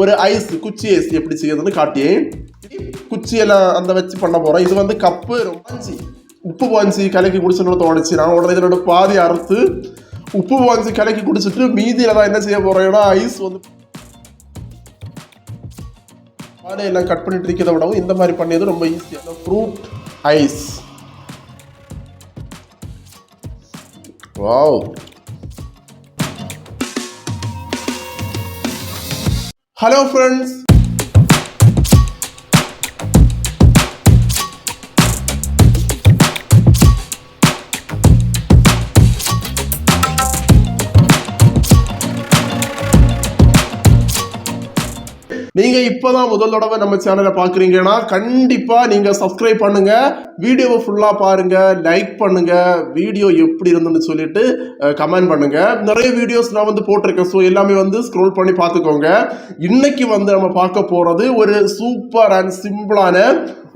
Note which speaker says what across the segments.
Speaker 1: ஒரு ஐஸ் குச்சி ஐஸ் எப்படி செய்யறதுன்னு காட்டி குச்சியெல்லாம் அந்த வச்சு பண்ண போறோம். இது வந்து கப்பு ரொம்ப உப்பு பாஞ்சி கலக்கி குடிச்சுன்னு தோணுச்சு. நான் உடனே இதனோட பாதி அறுத்து உப்பு பாஞ்சி கலக்கி குடிச்சிட்டு மீதியில தான் என்ன செய்ய போறோம்னா ஐஸ் வந்து பாடையெல்லாம் கட் பண்ணிட்டு இருக்கிறத விடவும் இந்த மாதிரி பண்ணியது ரொம்ப ஈஸியான fruit ice wow Hello friends, நீங்கள் நீங்க இப்பதான் முதல் தடவை நம்ம சேனலை பாக்குறீங்கன்னா கண்டிப்பா நீங்க சப்ஸ்கிரைப் பண்ணுங்க. வீடியோவை ஃபுல்லா பாருங்க லைக் பண்ணுங்க. வீடியோ எப்படி இருந்துன்னு சொல்லிட்டு கமெண்ட் பண்ணுங்க. நிறைய வீடியோஸ் நான் வந்து போட்டிருக்கேன். ஸோ எல்லாமே வந்து ஸ்க்ரோல் பண்ணி பார்த்துக்கோங்க. இன்னைக்கு வந்து நம்ம பார்க்க போறது ஒரு சூப்பர் அண்ட் சிம்பிளான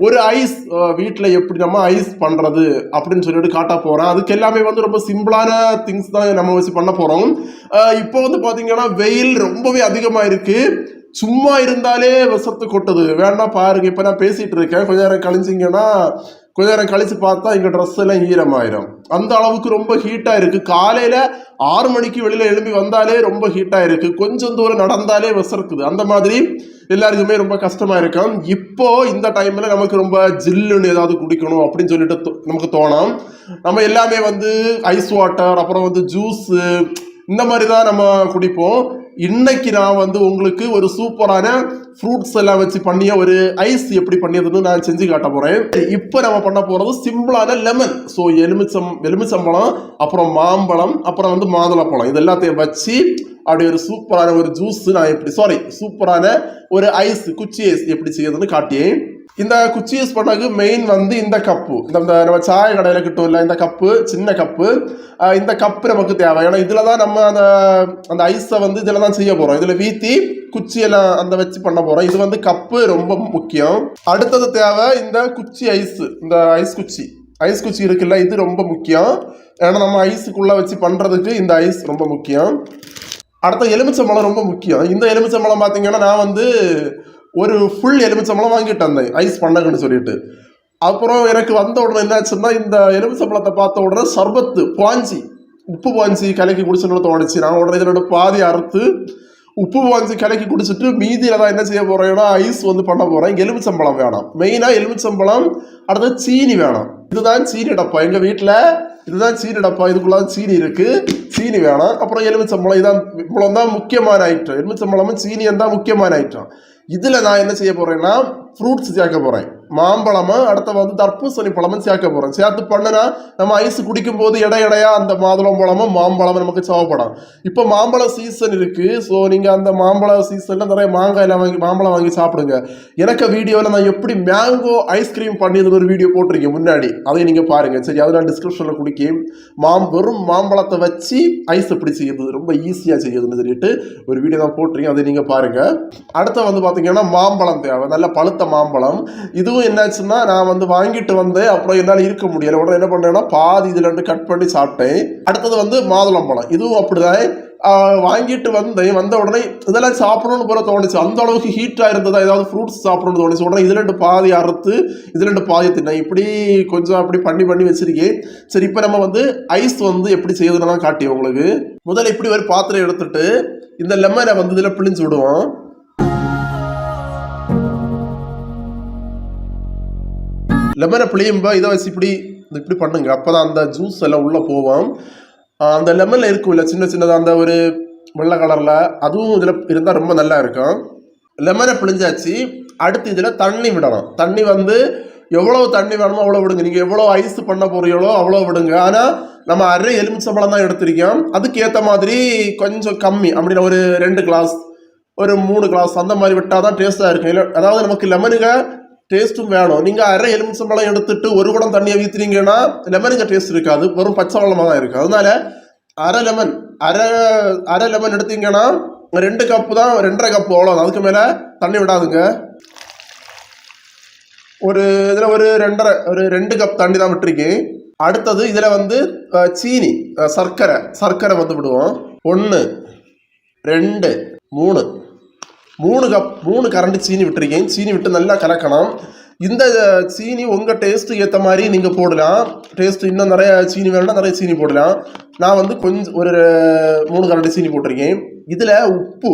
Speaker 1: ஒரு ஐஸ் வீட்டில் எப்படி நம்ம ஐஸ் பண்ணுறது அப்படின்னு சொல்லிட்டு காட்ட போகிறேன் அதுக்கு எல்லாமே வந்து ரொம்ப சிம்பிளான திங்ஸ் தான் நம்ம வச்சு பண்ண போகிறோம் இப்போ வந்து பார்த்தீங்கன்னா வெயில் ரொம்பவே அதிகமாக இருக்குது சும்மா இருந்தாலே விஷத்து கொட்டுது. வேணா பாருங்க இப்போ நான் பேசிட்டு இருக்கேன். கொஞ்ச நேரம் கழிச்சிங்கன்னா கொஞ்ச நேரம் கழிச்சு பார்த்தா இங்கே ட்ரெஸ் எல்லாம் ஈரமாயிரும். அந்த அளவுக்கு ரொம்ப ஹீட்டாக இருக்கு. காலையில ஆறு மணிக்கு வெளியில எழும்பி வந்தாலே ரொம்ப ஹீட்டாக இருக்கு. கொஞ்சம் தூரம் நடந்தாலே விசருக்குது அந்த மாதிரி எல்லாருக்குமே ரொம்ப கஷ்டமா இருக்கும். இப்போ இந்த டைம்ல நமக்கு ரொம்ப ஜில்லுன்னு ஏதாவது குடிக்கணும் அப்படின்னு சொல்லிட்டு தோ- நமக்கு தோணும். நம்ம எல்லாமே வந்து ஐஸ் வாட்டர் அப்புறம் வந்து ஜூஸ் இந்த மாதிரி தான் நம்ம குடிப்போம். இன்னைக்கு நான் வந்து உங்களுக்கு ஒரு சூப்பரான ஃப்ரூட்ஸ் எல்லாம் வச்சு பண்ணிய ஒரு ஐஸ் எப்படி பண்ணியதுன்னு நான் செஞ்சு காட்ட போறேன். இப்போ நம்ம பண்ண போறது சிம்பிளான லெமன் ஸோ எலுமிச்சம் எலுமிச்சம்பழம் அப்புறம் மாம்பழம் அப்புறம் வந்து மாதுளப்பழம் இது எல்லாத்தையும் வச்சு அப்படி ஒரு சூப்பரான ஒரு ஜூஸ் நான் எப்படி சாரி சூப்பரான ஒரு ஐஸ் குச்சி ஐஸ் எப்படி செய்யறதுன்னு காட்டியேன் இந்த குச்சி யூஸ் பண்ணக்கு மெயின் வந்து இந்த கப்பு இந்த இந்த நம்ம சாய கடையில் கிட்டும் இல்லை இந்த கப்பு சின்ன கப்பு இந்த கப்பு நமக்கு தேவை. ஏன்னா இதில் தான் நம்ம அந்த அந்த ஐஸை வந்து இதில் தான் செய்ய போகிறோம் இதில் வீத்தி குச்சியெல்லாம் அந்த வச்சு பண்ண போகிறோம் இது வந்து கப்பு ரொம்ப முக்கியம். அடுத்தது தேவை இந்த குச்சி ஐஸ் இந்த ஐஸ் குச்சி. ஐஸ் குச்சி இருக்குல்ல இது ரொம்ப முக்கியம். ஏன்னா நம்ம ஐஸுக்குள்ளே வச்சு பண்ணுறதுக்கு இந்த ஐஸ் ரொம்ப முக்கியம். அடுத்த எலுமிச்சம்பழம் ரொம்ப முக்கியம். இந்த எலுமிச்சம்பழம் பார்த்தீங்கன்னா நான் வந்து ஒரு ஃபுல் எலுமிச்சம்பழம் வாங்கிட்டு வந்தேன். ஐஸ் பண்ணங்கன்னு சொல்லிட்டு. அப்புறம் எனக்கு வந்த உடனே என்னாச்சுன்னா இந்த எலுமிச்சம்பழத்தை பார்த்த உடனே சர்பத்து பாஞ்சி உப்பு பாஞ்சி கலக்கி குடிச்சுன்னு தோணுச்சு நான் உடனே இதனோட பாதி அறுத்து உப்பு வாங்கி கலக்கி குடிச்சிட்டு மீதியில தான் என்ன செய்ய போறேன்னா ஐஸ் வந்து பண்ண போறேன். எலுமிச்சம்பழம் வேணும். மெயினா எலுமிச்சம்பழம் அடுத்து சீனி வேணும். இதுதான் சீனி டப்பா. எங்க வீட்டில் இதுதான் சீனி டப்பா. இதுக்குள்ள தான் சீனி இருக்கு. சீனி வேணும். அப்புறம் எலுமிச்சம்பழம் இதான். இவ்வளவு தான் முக்கியமான ஐட்டம் எலுமிச்சம்பழமும் சீனியும் தான் முக்கியமான ஐட்டம் இதில் நான் என்ன செய்ய போகிறேன்னா ஃப்ரூட்ஸ் சேர்க்க போகிறேன் மாம்பழமும் அடுத்த வந்து தர்பூசணி பழமும் சேர்க்க போகிறோம் சேர்த்து பண்ணுனா நம்ம ஐஸ் குடிக்கும் போது இடை இடையா அந்த மாதுளம் பழமும் மாம்பழமும் நமக்கு சவப்படும் இப்போ மாம்பழ சீசன் இருக்கு. ஸோ நீங்க அந்த மாம்பழ சீசன்ல நிறைய மாங்காயெல்லாம் வாங்கி மாம்பழம் வாங்கி சாப்பிடுங்க. எனக்கு வீடியோவில் நான் எப்படி மேங்கோ ஐஸ்கிரீம் பண்ணியதுன்னு ஒரு வீடியோ போட்டிருக்கேன் முன்னாடி. அதை நீங்க பாருங்க. சரி அதை நான் டிஸ்கிரிப்ஷனில் குடிக்கேன். மாம் வெறும் மாம்பழத்தை வச்சு ஐஸ் எப்படி செய்யறது? ரொம்ப ஈஸியாக செய்யுதுன்னு சொல்லிட்டு ஒரு வீடியோ தான் போட்டிருக்கேன். அதை நீங்க பாருங்க. அடுத்து வந்து பாத்தீங்கன்னா மாம்பழம் தேவை. நல்ல பழுத்த மாம்பழம். இதுவும் என்னாச்சுன்னா நான் வந்து வாங்கிட்டு வந்தேன் அப்புறம் என்னால் இருக்க முடியலை. உடனே என்ன பண்ணேன்னா பாதி இதில் ரெண்டு கட் பண்ணி சாப்பிட்டேன். அடுத்தது வந்து மாதுளம்பழம் இதுவும் அப்படிதான். வாங்கிட்டு வந்தேன் வந்த உடனே இதெல்லாம் சாப்பிடணும்னு போல தோணுச்சு. அந்த அளவுக்கு ஹீட்டாக இருந்ததா? ஏதாவது ஃப்ரூட்ஸ் சாப்பிடணும்னு தோணுச்சு. உடனே இதில் ரெண்டு பாதி அறுத்து இது ரெண்டு பாதி தின்னேன். இப்படி கொஞ்சம் அப்படி பண்ணி பண்ணி வச்சிருக்கேன். சரி இப்போ நம்ம வந்து ஐஸ் வந்து எப்படி செய்யுதுன்னு காட்டி உங்களுக்கு? முதல்ல இப்படி ஒரு பாத்திரம் எடுத்துட்டு இந்த லெமனை வந்து இதில் பிழிஞ்சு விடுவோம். லெமனை பிழியும்போது இதை வச்சு இப்படி இப்படி பண்ணுங்க. அப்பதான் அந்த ஜூஸ் எல்லாம் உள்ளே போவோம். அந்த லெமனில் இருக்கும்ல சின்ன சின்னதாக அந்த ஒரு வெள்ளை கலரில் அதுவும் இதில் இருந்தால் ரொம்ப நல்லா இருக்கும். லெமனை பிழிஞ்சாச்சு அடுத்து இதில் தண்ணி விடணும் தண்ணி வந்து எவ்வளோ தண்ணி வேணுமோ அவ்வளோ விடுங்க. நீங்கள் எவ்வளோ ஐஸ் பண்ண போகிறீங்களோ அவ்வளோ விடுங்க. ஆனால் நம்ம அரை எலுமிச்சம்பழம் தான் எடுத்திருக்கோம். அதுக்கேற்ற மாதிரி கொஞ்சம் கம்மி. அப்படின்னு ஒரு ரெண்டு கிளாஸ் ஒரு மூணு கிளாஸ் அந்த மாதிரி விட்டால் தான் டேஸ்ட்டாக இருக்கும். இல்லை அதாவது நமக்கு லெமனுங்க டேஸ்ட்டும் வேணும். நீங்கள் அரை எலுமிச்சம்பழம் எடுத்துட்டு ஒரு குடம் தண்ணியை வீத்துனீங்கன்னா லெமனுங்க டேஸ்ட் இருக்காது. வெறும் பச்சை வெள்ளமாக தான் இருக்கும் அதனால அரை லெமன் அரை அரை லெமன் எடுத்தீங்கன்னா ரெண்டு கப்பு தான் ரெண்டரை கப்பு அவ்வளோ அதுக்கு மேலே தண்ணி விடாதுங்க. ஒரு இதில் ஒரு ரெண்டரை ஒரு ரெண்டு கப் தண்ணி தான் விட்டுருக்கேன். அடுத்தது இதில் வந்து சீனி சர்க்கரை சர்க்கரை வந்து விடுவோம். ஒன்று ரெண்டு மூணு. மூணு கப் மூணு கரண்டி சீனி விட்டுருக்கேன். சீனி விட்டு நல்லா கலக்கணும். இந்த சீனி உங்கள் டேஸ்ட்டுக்கு ஏற்ற மாதிரி நீங்கள் போடலாம். டேஸ்ட் இன்னும் நிறைய சீனி வேணும்னா நிறைய சீனி போடலாம். நான் வந்து கொஞ்சம் ஒரு மூணு கரண்டி சீனி போட்டிருக்கேன். இதில் உப்பு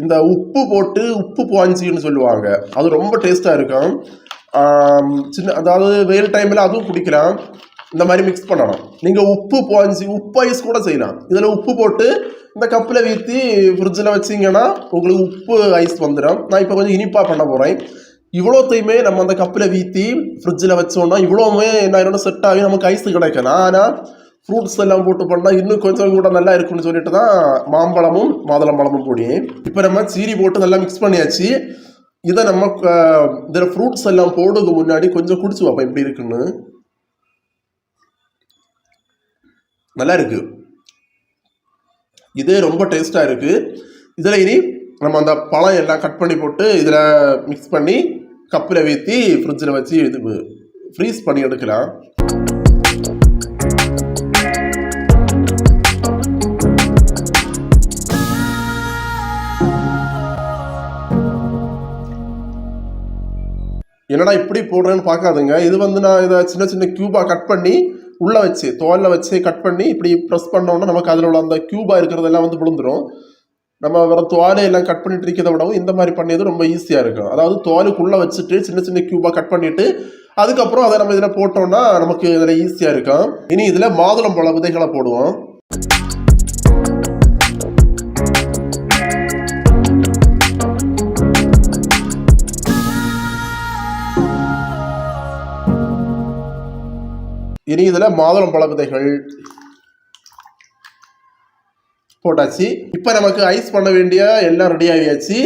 Speaker 1: இந்த உப்பு போட்டு உப்பு பாஞ்சின்னு சொல்லுவாங்க. அது ரொம்ப டேஸ்ட்டாக இருக்கும். சின்ன அதாவது வெயில் டைமில் அதுவும் குடிக்கலாம். இந்த மாதிரி மிக்ஸ் பண்ணணும். நீங்கள் உப்பு பாஞ்சி உப்பு ஐஸ் கூட செய்யலாம். இதில் உப்பு போட்டு இந்த கப்பில் வீற்றி ஃப்ரிட்ஜில் வச்சிங்கன்னா உங்களுக்கு உப்பு ஐஸ் வந்துடும் நான் இப்போ கொஞ்சம் இனிப்பாக பண்ண போகிறேன் இவ்வளோத்தையுமே நம்ம அந்த கப்பில் வீற்றி ஃப்ரிட்ஜில் வச்சோன்னா இவ்வளோவுமே என்ன ஆயிரும்? செட் ஆகி நமக்கு ஐஸ் கிடைக்கணும் ஆனால் ஃப்ரூட்ஸ் எல்லாம் போட்டு பண்ணால் இன்னும் கொஞ்சம் கூட நல்லா இருக்கும்னு சொல்லிட்டு தான் மாம்பழமும் மாதுளம்பழமும் போடியேன் இப்போ நம்ம சீரி போட்டு நல்லா மிக்ஸ் பண்ணியாச்சு. இதை நம்ம இதில் ஃப்ரூட்ஸ் எல்லாம் போடுறதுக்கு முன்னாடி கொஞ்சம் குடிச்சு பார்ப்போம் எப்படி இருக்குன்னு. நல்லா இருக்கு இது ரொம்ப டேஸ்ட்டாக இருக்கு. இதில் இனி நம்ம அந்த பழம் எல்லாம் கட் பண்ணி போட்டு இதில் மிக்ஸ் பண்ணி கப்பில் வீற்றி ஃப்ரிட்ஜில் வச்சு இது ஃப்ரீஸ் பண்ணி எடுக்கலாம். என்னடா இப்படி போடுறேன்னு பார்க்காதுங்க. இது வந்து நான் இதை சின்ன சின்ன க்யூபாக கட் பண்ணி உள்ளே வச்சு தோலில் வச்சு கட் பண்ணி இப்படி ப்ரெஸ் பண்ணோன்னா நமக்கு அதில் உள்ள அந்த க்யூபாக இருக்கிறதெல்லாம் வந்து விழுந்துடும் நம்ம வேறு தோலை எல்லாம் கட் பண்ணிட்டு இருக்கிறத விடவும் இந்த மாதிரி பண்ணியது ரொம்ப ஈஸியாக இருக்கும். அதாவது தோலுக்குள்ளே வச்சுட்டு சின்ன சின்ன க்யூபாக கட் பண்ணிட்டு அதுக்கப்புறம் அதை நம்ம இதில் போட்டோம்னா நமக்கு இதில் ஈஸியாக இருக்கும். இனி இதில் மாதுளம் பழ விதைகளை போடுவோம். இனி இதில் மாதுளம் பழவிதைகள் போட்டாச்சு. இப்போ நமக்கு ஐஸ் பண்ண வேண்டிய எல்லாம் ரெடி ஆகியாச்சு.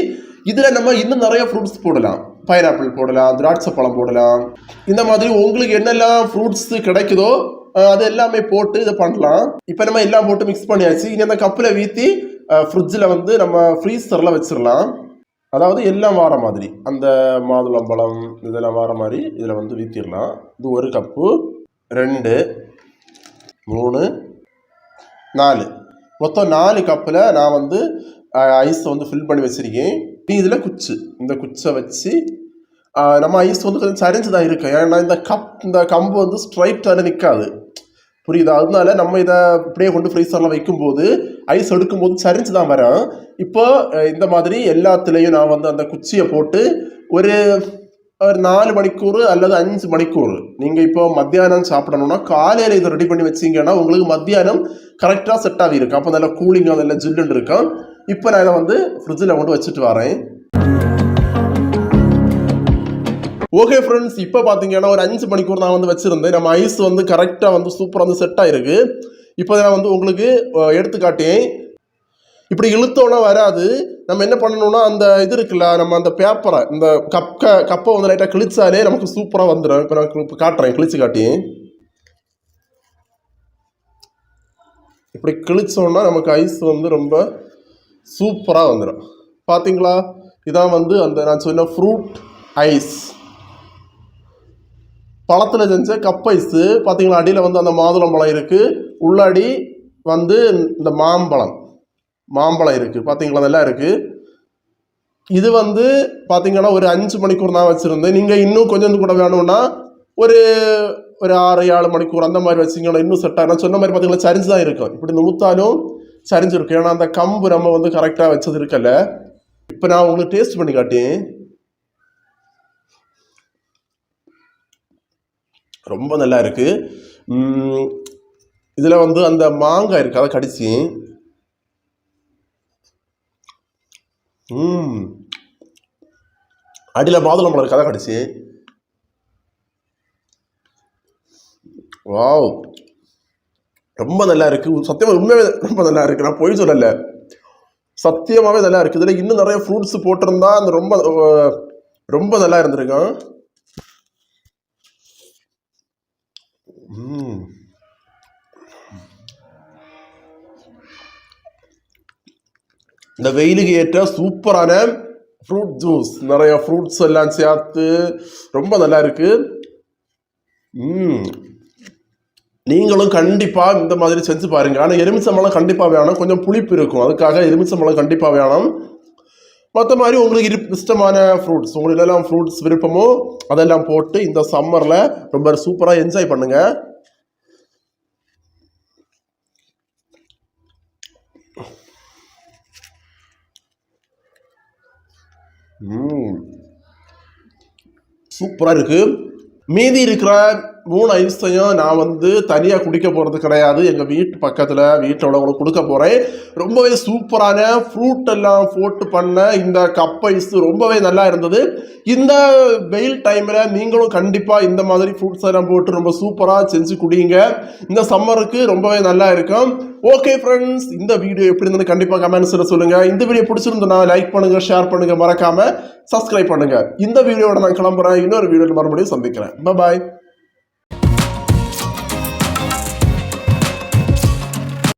Speaker 1: இதில் நம்ம இன்னும் நிறைய ஃப்ரூட்ஸ் போடலாம். பைனாப்பிள் போடலாம் திராட்சை பழம் போடலாம். இந்த மாதிரி உங்களுக்கு என்னெல்லாம் ஃப்ரூட்ஸ் கிடைக்குதோ அது எல்லாமே போட்டு இதை பண்ணலாம். இப்போ நம்ம எல்லாம் போட்டு மிக்ஸ் பண்ணியாச்சு. இனி அந்த கப்பில் வீற்றி ஃப்ரிட்ஜில் வந்து நம்ம ஃப்ரீசரில் வச்சிடலாம் அதாவது எல்லாம் வார மாதிரி. அந்த மாதுளம்பழம் இதெல்லாம் வார மாதிரி இதில் வந்து வீற்றிடலாம் இது ஒரு கப்பு. ரெண்டு மூணு நாலு. மொத்தம் நாலு கப்பில் நான் வந்து ஐஸை வந்து ஃபில் பண்ணி வச்சுருக்கேன். இதில் குச்சி. இந்த குச்சை வச்சு நம்ம ஐஸ் வந்து கொஞ்சம் சரிஞ்சு தான் இருக்கும் ஏன்னா இந்த கப் இந்த கம்பு வந்து ஸ்ட்ரைட்டாக நிற்காது புரியுது? அதனால நம்ம இதை இப்படியே கொண்டு ஃப்ரீசரில் வைக்கும்போது ஐஸ் எடுக்கும்போது சரிஞ்சு தான் வரேன் இப்போ இந்த மாதிரி எல்லாத்துலேயும் நான் வந்து அந்த குச்சியை போட்டு ஒரு ஒரு நாலு மணிக்கூர் அல்லது அஞ்சு மணிக்கூர் நீங்கள் இப்போ மத்தியானம் சாப்பிடணும்னா காலையில் இதை ரெடி பண்ணி வச்சிங்கன்னா உங்களுக்கு மத்தியானம் கரெக்டாக செட் ஆகி இருக்கும். அப்போ நல்லா கூலிங்காக நல்லா ஜில்லுன்னு இருக்கும். இப்போ நான் இதை வந்து ஃப்ரிட்ஜில் கொண்டு வச்சுட்டு வரேன். ஓகே ஃப்ரெண்ட்ஸ் இப்போ பார்த்தீங்கன்னா ஒரு அஞ்சு மணிக்கூர் நான் வந்து வச்சுருந்தேன். நம்ம ஐஸ் வந்து கரெக்டாக வந்து சூப்பராக வந்து செட் ஆகிருக்கு இப்போ நான் வந்து உங்களுக்கு அஹ், எடுத்து காட்டேன் இப்படி இழுத்தோன்னா வராது. நம்ம என்ன பண்ணணும்னா அந்த இது இருக்குல்ல நம்ம அந்த பேப்பரை இந்த கப்பை கப்பை வந்து லைட்டாக கிழிச்சாலே நமக்கு சூப்பராக வந்துடும் இப்போ நான் இப்போ காட்டுறேன் கிழிச்சு காட்டி. இப்படி கிழிச்சோன்னா நமக்கு ஐஸ் வந்து ரொம்ப சூப்பராக வந்துடும் பார்த்தீங்களா இதான் வந்து அந்த நான் சொன்ன ஃப்ரூட் ஐஸ் பழத்தில் செஞ்ச கப் ஐஸு பார்த்தீங்களா அடியில் வந்து அந்த மாதுளம்பழம் இருக்குது உள்ளாடி வந்து இந்த மாம்பழம். மாம்பழம் இருக்குது பார்த்தீங்களா அதெல்லாம் இருக்குது இது வந்து பார்த்தீங்கன்னா ஒரு அஞ்சு மணிக்கூர் தான் வச்சுருந்தேன். நீங்கள் இன்னும் கொஞ்சம் கூட வேணும்னா ஒரு ஒரு ஆறு ஏழு மணிக்கூர் அந்த மாதிரி வச்சிங்கன்னா இன்னும் செட் ஆகும். சொன்ன மாதிரி பார்த்தீங்கன்னா சரிஞ்சு தான் இருக்கும். இப்படி நுமுத்தாலும் சரிஞ்சிருக்கும் ஏன்னா அந்த கம்பு நம்ம வந்து கரெக்டாக வச்சது இருக்கல இப்போ நான் உங்களுக்கு டேஸ்ட் பண்ணி காட்டேன் ரொம்ப நல்லா இருக்கு. இதில் வந்து அந்த மாங்காய் இருக்கு. அதை கடிச்சு ம் அடியில் மாதுளம்பழம் இருக்கு? அதை கடிச்சு வாவ். ரொம்ப நல்லா இருக்குது சத்தியமாக உண்மையாகவே ரொம்ப நல்லா இருக்குது நான் பொய் சொல்லலை. சத்தியமாகவே நல்லா இருக்குது இதில் இன்னும் நிறைய ஃப்ரூட்ஸ் போட்டிருந்தா அந்த ரொம்ப ரொம்ப நல்லா இருந்திருக்கான் ம். இந்த வெயிலுக்கு ஏற்ற சூப்பரான ஃப்ரூட் ஜூஸ் நிறைய ஃப்ரூட்ஸ் எல்லாம் சேர்த்து ரொம்ப நல்லா இருக்கு. நீங்களும் கண்டிப்பாக இந்த மாதிரி செஞ்சு பாருங்க. ஆனால் எலுமிச்சம்பழம் கண்டிப்பாக வேணும். கொஞ்சம் புளிப்பு இருக்கும். அதுக்காக எலுமிச்சம்பழம் கண்டிப்பாக வேணும். மற்ற மாதிரி உங்களுக்கு இரு- இஷ்டமான ஃப்ரூட்ஸ் உங்களுக்கு எல்லாம் ஃப்ரூட்ஸ் விருப்பமோ அதெல்லாம் போட்டு இந்த சம்மரில் ரொம்ப சூப்பராக என்ஜாய் பண்ணுங்கள் சூப்பராக இருக்குது மீதி இருக்கிற மூணு ஐஸையும் நான் வந்து தனியாக குடிக்க போகிறது கிடையாது. எங்கள் வீட்டு பக்கத்தில் வீட்டில் உள்ளவங்களுக்கு கொடுக்க போகிறேன் ரொம்பவே சூப்பரான ஃப்ரூட் எல்லாம் போட்டு பண்ண இந்த கப் ஐஸ் ரொம்பவே நல்லா இருந்தது. இந்த வெயில் டைமில் நீங்களும் கண்டிப்பாக இந்த மாதிரி ஃப்ரூட்ஸ் எல்லாம் போட்டு ரொம்ப சூப்பராக செஞ்சு குடிங்க. இந்த சம்மருக்கு ரொம்பவே நல்லா இருக்கும். ஓகே ஃப்ரெண்ட்ஸ் இந்த வீடியோ எப்படி இருந்தது கண்டிப்பாக கமெண்ட்ஸில் சொல்லுங்கள் இந்த வீடியோ பிடிச்சிருந்தனா லைக் பண்ணுங்கள் ஷேர் பண்ணுங்கள் மறக்காமல் சப்ஸ்கிரைப் பண்ணுங்கள் இந்த வீடியோட நான் கிளம்புறேன். இன்னொரு வீடியோவில் மறுபடியும் சந்திக்கிறேன். பாய்